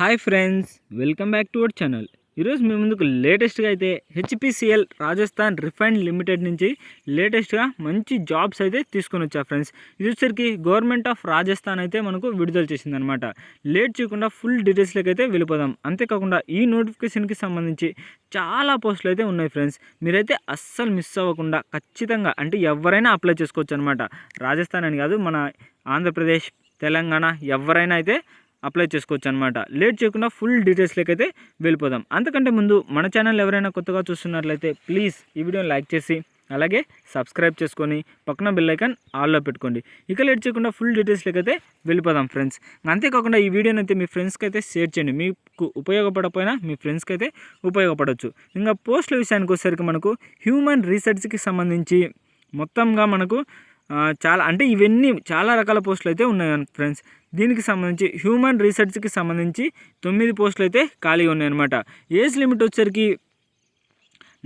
Hi friends welcome back to our channel. ఈరోజు మీ ముందుకు లేటెస్ట్గా అయితే హెచ్పిసిఎల్ రాజస్థాన్ రిఫైండ్ లిమిటెడ్ నుంచి లేటెస్ట్గా మంచి జాబ్స్ అయితే తీసుకొని వచ్చా ఫ్రెండ్స్. ఇది వచ్చరికి గవర్నమెంట్ ఆఫ్ రాజస్థాన్ అయితే మనకు విడుదల చేసిందనమాట లేట్ చేయకుండా ఫుల్ డీటెయిల్స్లోకి అయితే వెళ్ళిపోదాం. అంతేకాకుండా ఈ నోటిఫికేషన్కి సంబంధించి చాలా పోస్టులు అయితే ఉన్నాయి ఫ్రెండ్స్. మీరైతే అస్సలు మిస్ అవ్వకుండా ఖచ్చితంగా అంటే ఎవరైనా అప్లై చేసుకోవచ్చు అనమాట రాజస్థాన్ అని కాదు మన ఆంధ్రప్రదేశ్ తెలంగాణ ఎవరైనా అయితే అప్లై చేసుకోవచ్చు అనమాట లేట్ చేయకుండా ఫుల్ డీటెయిల్స్లోకి అయితే వెళ్ళిపోదాం. అంతకంటే ముందు మన ఛానల్ ఎవరైనా కొత్తగా చూస్తున్నట్లయితే ప్లీజ్ ఈ వీడియోని లైక్ చేసి అలాగే సబ్స్క్రైబ్ చేసుకొని పక్కన బెల్ ఆల్లో పెట్టుకోండి. ఇక లేట్ చేయకుండా ఫుల్ డీటెయిల్స్లోకి అయితే వెళ్ళిపోదాం ఫ్రెండ్స్. అంతేకాకుండా ఈ వీడియోని అయితే మీ ఫ్రెండ్స్కి అయితే షేర్ చేయండి. మీకు ఉపయోగపడకపోయినా మీ ఫ్రెండ్స్కి అయితే ఉపయోగపడవచ్చు ఇంకా పోస్టుల విషయానికి వచ్చేసరికి మనకు హ్యూమన్ రీసెర్చ్కి సంబంధించి మొత్తంగా మనకు చాలా అంటే ఇవన్నీ చాలా రకాల పోస్టులు అయితే ఉన్నాయి ఫ్రెండ్స్. దీనికి సంబంధించి హ్యూమన్ రీసెర్చ్కి సంబంధించి తొమ్మిది పోస్టులు అయితే ఖాళీగా ఉన్నాయన్నమాట. ఏజ్ లిమిట్ వచ్చరికి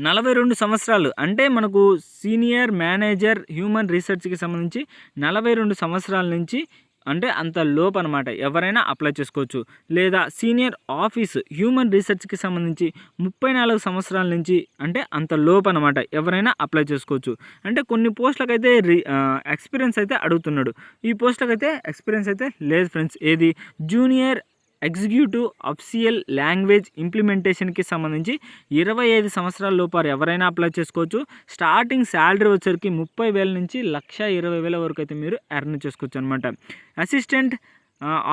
నలభై రెండు సంవత్సరాలు. అంటే మనకు సీనియర్ మేనేజర్ హ్యూమన్ రీసెర్చ్కి సంబంధించి నలభై రెండు సంవత్సరాల నుంచి అంటే అంత లోపు అనమాట ఎవరైనా అప్లై చేసుకోవచ్చు. లేదా సీనియర్ ఆఫీస్ హ్యూమన్ రీసెర్చ్కి సంబంధించి ముప్పై నాలుగు సంవత్సరాల నుంచి అంటే అంత లోపు అనమాట ఎవరైనా అప్లై చేసుకోవచ్చు. అంటే కొన్ని పోస్టులకైతే రీ ఎక్స్పీరియన్స్ అయితే అడుగుతున్నాడు. ఈ పోస్టులకైతే ఎక్స్పీరియన్స్ అయితే లేదు ఫ్రెండ్స్. ఏది? జూనియర్ ఎగ్జిక్యూటివ్ అఫ్సియల్ లాంగ్వేజ్ ఇంప్లిమెంటేషన్కి సంబంధించి ఇరవై ఐదు సంవత్సరాల లోపారు ఎవరైనా అప్లై చేసుకోవచ్చు. స్టార్టింగ్ శాలరీ వచ్చరికి ముప్పై వేల నుంచి లక్ష ఇరవై వేల వరకు అయితే మీరు ఎర్న్ చేసుకోవచ్చు అనమాట అసిస్టెంట్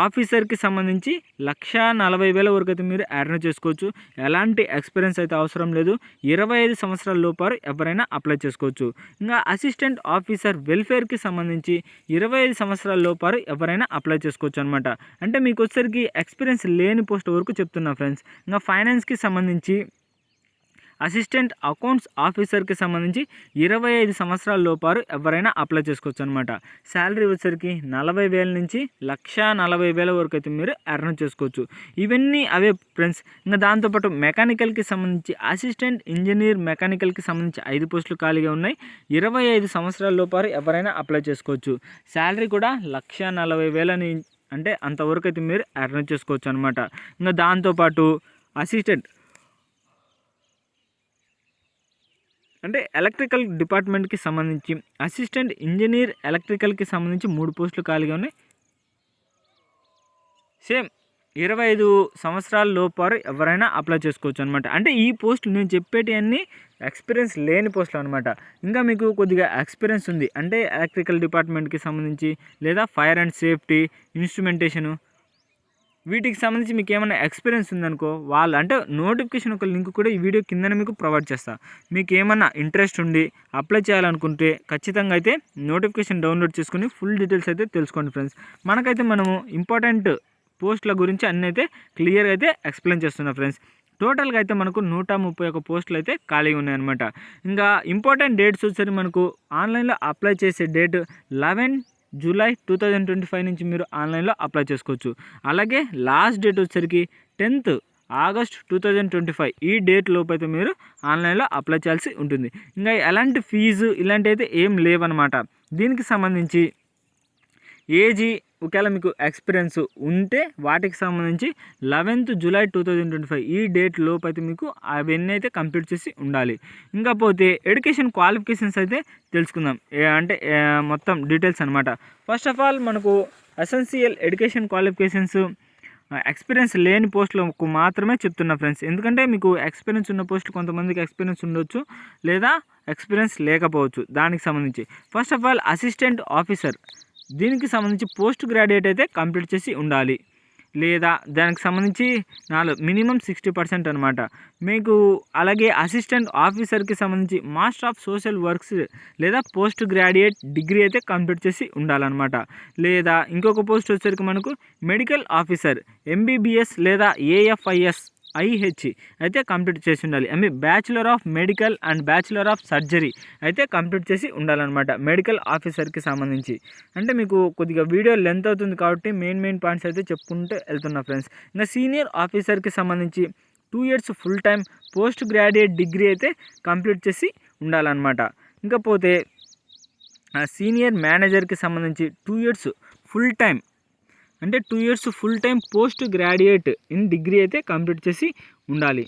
ఆఫీసర్కి సంబంధించి లక్ష నలభై వేల వరకు అయితే మీరు ఎర్న్ చేసుకోవచ్చు. ఎలాంటి ఎక్స్పీరియన్స్ అయితే అవసరం లేదు. ఇరవై ఐదు సంవత్సరాల లోపారు ఎవరైనా అప్లై చేసుకోవచ్చు. ఇంకా అసిస్టెంట్ ఆఫీసర్ వెల్ఫేర్కి సంబంధించి ఇరవై ఐదు సంవత్సరాల లోపారు ఎవరైనా అప్లై చేసుకోవచ్చు అనమాట అంటే మీకు వచ్చేసరికి ఎక్స్పీరియన్స్ లేని పోస్ట్ వరకు చెప్తున్నా ఫ్రెండ్స్. ఇంకా ఫైనాన్స్కి సంబంధించి అసిస్టెంట్ అకౌంట్స్ ఆఫీసర్కి సంబంధించి ఇరవై ఐదు సంవత్సరాల లోపారు ఎవరైనా అప్లై చేసుకోవచ్చు అనమాట శాలరీ వచ్చరికి నలభై వేల నుంచి లక్ష నలభై వేల వరకు అయితే మీరు ఎర్న్ చేసుకోవచ్చు. ఇవన్నీ అవే ఫ్రెండ్స్. ఇంకా దాంతోపాటు మెకానికల్కి సంబంధించి అసిస్టెంట్ ఇంజనీర్ మెకానికల్కి సంబంధించి ఐదు పోస్టులు ఖాళీగా ఉన్నాయి. ఇరవై ఐదు సంవత్సరాల లోపారు ఎవరైనా అప్లై చేసుకోవచ్చు. శాలరీ కూడా లక్ష నలభై వేలని అంటే అంతవరకు అయితే మీరు ఎర్న్ చేసుకోవచ్చు అనమాట ఇంకా దాంతోపాటు అసిస్టెంట్ అంటే ఎలక్ట్రికల్ డిపార్ట్మెంట్కి సంబంధించి అసిస్టెంట్ ఇంజనీర్ ఎలక్ట్రికల్కి సంబంధించి మూడు పోస్టులు ఖాళీగా ఉన్నాయి. సేమ్ ఇరవై ఐదు సంవత్సరాల లోపారు ఎవరైనా అప్లై చేసుకోవచ్చు అనమాట అంటే ఈ పోస్టులు నేను చెప్పేటివన్నీ ఎక్స్పీరియన్స్ లేని పోస్టులు అనమాట ఇంకా మీకు కొద్దిగా ఎక్స్పీరియన్స్ ఉంది. అంటే ఎలక్ట్రికల్ డిపార్ట్మెంట్కి సంబంధించి లేదా ఫైర్ అండ్ సేఫ్టీ ఇన్స్ట్రుమెంటేషను వీటికి సంబంధించి మీకు ఏమైనా ఎక్స్పీరియన్స్ ఉందనుకో వాళ్ళు అంటే నోటిఫికేషన్ ఒక లింక్ కూడా ఈ వీడియో కిందనే మీకు ప్రొవైడ్ చేస్తా. మీకు ఏమైనా ఇంట్రెస్ట్ ఉండి అప్లై చేయాలనుకుంటే ఖచ్చితంగా అయితే నోటిఫికేషన్ డౌన్లోడ్ చేసుకుని ఫుల్ డీటెయిల్స్ అయితే తెలుసుకోండి ఫ్రెండ్స్ మనకైతే మనము ఇంపార్టెంట్ పోస్టుల గురించి అన్నీ అయితే క్లియర్గా అయితే ఎక్స్ప్లెయిన్ చేస్తున్నా ఫ్రెండ్స్ టోటల్గా అయితే మనకు నూట ముప్పై ఒక పోస్టులు అయితే ఖాళీగా ఉన్నాయన్నమాట. ఇంకా ఇంపార్టెంట్ డేట్స్ వచ్చేసరికి మనకు ఆన్లైన్లో అప్లై చేసే date eleven July two thousand twenty five నుంచి మీరు ఆన్లైన్లో అప్లై చేసుకోవచ్చు. అలాగే లాస్ట్ డేట్ వచ్చేసరికి tenth August two thousand twenty five ఈ డేట్ లోపు అయితే మీరు ఆన్లైన్లో అప్లై చేయాల్సి ఉంటుంది. ఇంకా ఎలాంటి ఫీజు ఇలాంటివి అయితే ఏం లేవన్నమాట. దీనికి సంబంధించి ఏజీ ఒకవేళ మీకు ఎక్స్పీరియన్స్ ఉంటే వాటికి సంబంధించి eleventh July two thousand twenty five ఈ డేట్ లోపు అయితే మీకు అవన్నీ అయితే కంప్లీట్ చేసి ఉండాలి. ఇంకా పోతే ఎడ్యుకేషన్ క్వాలిఫికేషన్స్ అయితే తెలుసుకుందాం. అంటే మొత్తం డీటెయిల్స్ అనమాట ఫస్ట్ ఆఫ్ ఆల్ మనకు ఎసెన్షియల్ ఎడ్యుకేషన్ క్వాలిఫికేషన్స్ ఎక్స్పీరియన్స్ లేని పోస్టులకు మాత్రమే చెప్తున్నా ఫ్రెండ్స్ ఎందుకంటే మీకు ఎక్స్పీరియన్స్ ఉన్న పోస్టులు కొంతమందికి ఎక్స్పీరియన్స్ ఉండొచ్చు లేదా ఎక్స్పీరియన్స్ లేకపోవచ్చు దానికి సంబంధించి. First of all assistant officer దీనికి సంబంధించి పోస్ట్ గ్రాడ్యుయేట్ అయితే కంప్లీట్ చేసి ఉండాలి. లేదా దానికి సంబంధించి నాలుగు మినిమం సిక్స్టీ పర్సెంట్ అనమాట మీకు అలాగే అసిస్టెంట్ ఆఫీసర్కి సంబంధించి మాస్టర్ ఆఫ్ సోషల్ వర్క్స్ లేదా పోస్ట్ గ్రాడ్యుయేట్ డిగ్రీ అయితే కంప్లీట్ చేసి ఉండాలన్నమాట. లేదా ఇంకొక పోస్ట్ వచ్చేసరికి మనకు మెడికల్ ఆఫీసర్ ఎంబీబీఎస్ లేదా ఏఎఫ్ఐఎస్ ఐహెచ్ అయితే కంప్లీట్ చేసి ఉండాలి. I mean bachelor of medical and bachelor of surgery అయితే కంప్లీట్ చేసి ఉండాలన్నమాట. మెడికల్ ఆఫీసర్కి సంబంధించి. అంటే మీకు కొద్దిగా వీడియో లెంత్ అవుతుంది కాబట్టి మెయిన్ మెయిన్ పాయింట్స్ అయితే చెప్పుకుంటూ వెళ్తున్నా ఫ్రెండ్స్. ఇంకా సీనియర్ ఆఫీసర్కి సంబంధించి two years full time post graduate degree అయితే కంప్లీట్ చేసి ఉండాలన్నమాట. ఇంకా పోతే సీనియర్ మేనేజర్కి సంబంధించి టూ ఇయర్స్ ఫుల్ టైం అంటే two years full time post graduate in degree అయితే కంప్లీట్ చేసి ఉండాలి.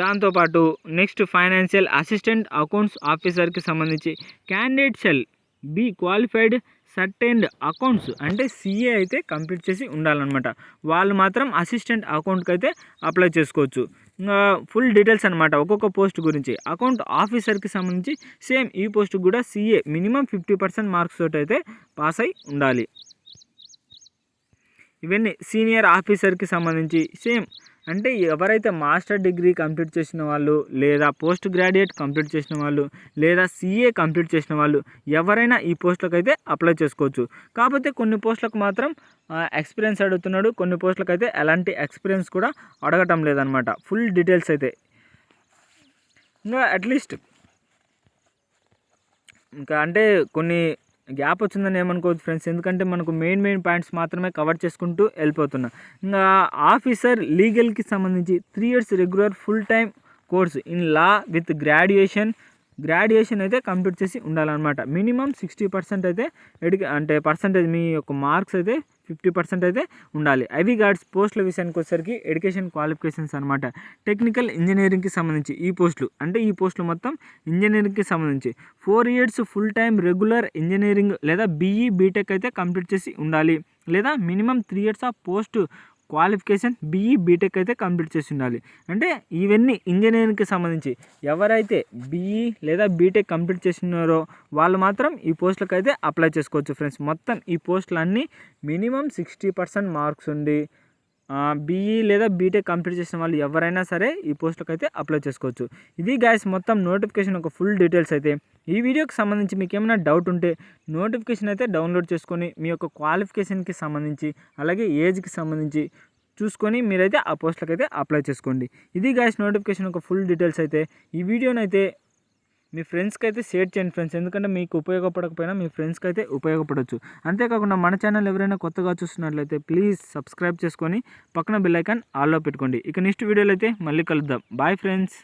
దాంతోపాటు నెక్స్ట్ ఫైనాన్షియల్ అసిస్టెంట్ అకౌంట్స్ ఆఫీసర్కి సంబంధించి candidate shall be qualified chartered accounts అంటే సిఏ అయితే కంప్లీట్ చేసి ఉండాలన్నమాట. వాళ్ళు మాత్రం అసిస్టెంట్ అకౌంట్కి అయితే అప్లై చేసుకోవచ్చు. ఇంకా ఫుల్ డీటెయిల్స్ అనమాట ఒక్కొక్క పోస్ట్ గురించి. అకౌంట్ ఆఫీసర్కి సంబంధించి సేమ్ ఈ పోస్ట్ కూడా CA minimum fifty percent marks తోటి అయితే పాస్ అయి ఉండాలి. ఇవన్నీ సీనియర్ ఆఫీసర్కి సంబంధించి సేమ్. అంటే ఎవరైతే మాస్టర్ డిగ్రీ కంప్లీట్ చేసిన వాళ్ళు లేదా పోస్ట్ గ్రాడ్యుయేట్ కంప్లీట్ చేసిన వాళ్ళు లేదా సిఏ కంప్లీట్ చేసిన వాళ్ళు ఎవరైనా ఈ పోస్టులకు అయితే అప్లై చేసుకోవచ్చు. కాకపోతే కొన్ని పోస్టులకు మాత్రం ఎక్స్పీరియన్స్ అడుగుతున్నాడు. కొన్ని పోస్టులకు అయితే ఎలాంటి ఎక్స్పీరియన్స్ కూడా అడగటం లేదనమాట. ఫుల్ డీటెయిల్స్ అయితే. ఇంకా అట్లీస్ట్ ఇంకా అంటే కొన్ని గ్యాప్ వచ్చిందని ఏమనుకోవద్దు ఫ్రెండ్స్. ఎందుకంటే మనకు మెయిన్ మెయిన్ పాయింట్స్ మాత్రమే కవర్ చేసుకుంటూ వెళ్ళిపోతున్నా. ఇంకా ఆఫీసర్ లీగల్కి సంబంధించి three years regular full time course in law with graduation. Graduation అయితే కంప్లీట్ చేసి ఉండాలన్నమాట. మినిమం సిక్స్టీ పర్సెంట్ అయితే ఎడికి అంటే పర్సంటేజ్ మీ యొక్క మార్క్స్ అయితే ఫిఫ్టీ పర్సెంట్ అయితే ఉండాలి. ఐవి గార్డ్స్ పోస్టుల విషయానికి వచ్చేసరికి ఎడ్యుకేషన్ క్వాలిఫికేషన్స్ అనమాట టెక్నికల్ ఇంజనీరింగ్కి సంబంధించి ఈ పోస్టులు అంటే ఈ పోస్టులు మొత్తం ఇంజనీరింగ్కి సంబంధించి. Four years full time regular engineering లేదా బీఈ బీటెక్ అయితే కంప్లీట్ చేసి ఉండాలి. లేదా minimum three years of post qualification BE BTech అయితే కంప్లీట్ చేసి ఉండాలి. అంటే ఇవన్నీ ఇంజనీరింగ్కి సంబంధించి. ఎవరైతే బీఈ లేదా బీటెక్ కంప్లీట్ చేసినారో వాళ్ళు మాత్రం ఈ పోస్టులకు అయితే అప్లై చేసుకోవచ్చు ఫ్రెండ్స్. మొత్తం ఈ పోస్టులన్నీ మినిమం సిక్స్టీ పర్సెంట్ మార్క్స్ ఉండి బీఈ లేదా బీటెక్ కంప్లీట్ చేసిన వాళ్ళు ఎవరైనా సరే ఈ పోస్టులకు అయితే అప్లై చేసుకోవచ్చు. ఇది గ్యాస్ మొత్తం నోటిఫికేషన్ ఒక ఫుల్ డీటెయిల్స్ అయితే. ఈ వీడియోకి సంబంధించి మీకు ఏమైనా డౌట్ ఉంటే నోటిఫికేషన్ అయితే డౌన్లోడ్ చేసుకొని మీ యొక్క క్వాలిఫికేషన్కి సంబంధించి అలాగే ఏజ్కి సంబంధించి చూసుకొని మీరైతే ఆ పోస్టులకు అయితే అప్లై చేసుకోండి. ఇది గ్యాస్ నోటిఫికేషన్ ఒక ఫుల్ డీటెయిల్స్ అయితే. ఈ వీడియోనైతే మీ ఫ్రెండ్స్కి అయితే షేర్ చేయండి ఫ్రెండ్స్. ఎందుకంటే మీకు ఉపయోగపడకపోయినా మీ ఫ్రెండ్స్కి అయితే ఉపయోగపడవచ్చు అంతేకాకుండా మన ఛానల్ ఎవరైనా కొత్తగా చూస్తున్నట్లయితే ప్లీజ్ సబ్స్క్రైబ్ చేసుకొని పక్కన బెల్ ఐకాన్ ఆల్లో పెట్టుకోండి. ఇక నెక్స్ట్ వీడియోలో అయితే మళ్ళీ కలుద్దాం. Bye friends.